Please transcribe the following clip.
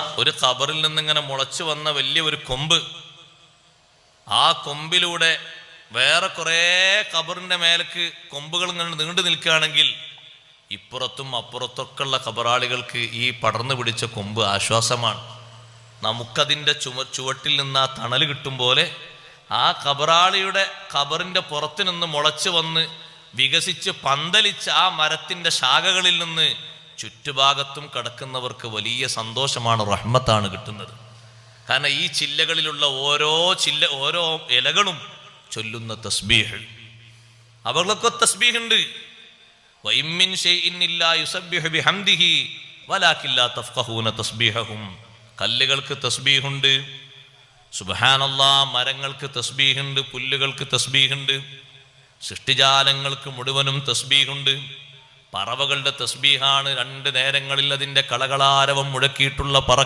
ഒരു ഖബറിൽ നിന്നിങ്ങനെ മുളച്ചു വന്ന വലിയ ഒരു കൊമ്പ്. ആ കൊമ്പിലൂടെ വേറെ കുറേ ഖബറിന്റെ മേലേക്ക് കൊമ്പുകൾ ഇങ്ങനെ നീണ്ടു നിൽക്കുകയാണെങ്കിൽ ഇപ്പുറത്തും അപ്പുറത്തൊക്കെ ഉള്ള ഖബറാളികൾക്ക് ഈ പടർന്നു പിടിച്ച കൊമ്പ് ആശ്വാസമാണ്. നമുക്കതിന്റെ ചുമ ചുവട്ടിൽ നിന്ന് ആ തണൽ കിട്ടും പോലെ ആ ഖബറാളിയുടെ ഖബറിന്റെ പുറത്തു നിന്ന് മുളച്ചു വന്ന് വികസിച്ച് പന്തലിച്ച് ആ മരത്തിന്റെ ശാഖകളിൽ നിന്ന് ചുറ്റുഭാഗത്തും കിടക്കുന്നവർക്ക് വലിയ സന്തോഷമാണ് റഹ്മത്താണ് കിട്ടുന്നത്. കാരണം ഈ ചില്ലകളിലുള്ള ഓരോ ചില്ല ഓരോ ഇലകളും ചൊല്ലുന്ന തസ്ബീഹ്. അവകളൊക്കെ തസ്ബീഹ് ഉണ്ട്. കല്ലുകൾക്ക് തസ്ബീഹുണ്ട്. സുബാനല്ലാ മരങ്ങൾക്ക് തസ്ബീഹുണ്ട് പുല്ലുകൾക്ക് തസ്ബീഹുണ്ട്. സൃഷ്ടിജാലങ്ങൾക്ക് മുഴുവനും തസ്ബീഹുണ്ട്. പറവകളുടെ തസ്ബീഹാണ് രണ്ട് നേരങ്ങളിൽ അതിന്റെ കളകളാരവം മുഴക്കിയിട്ടുള്ള പറ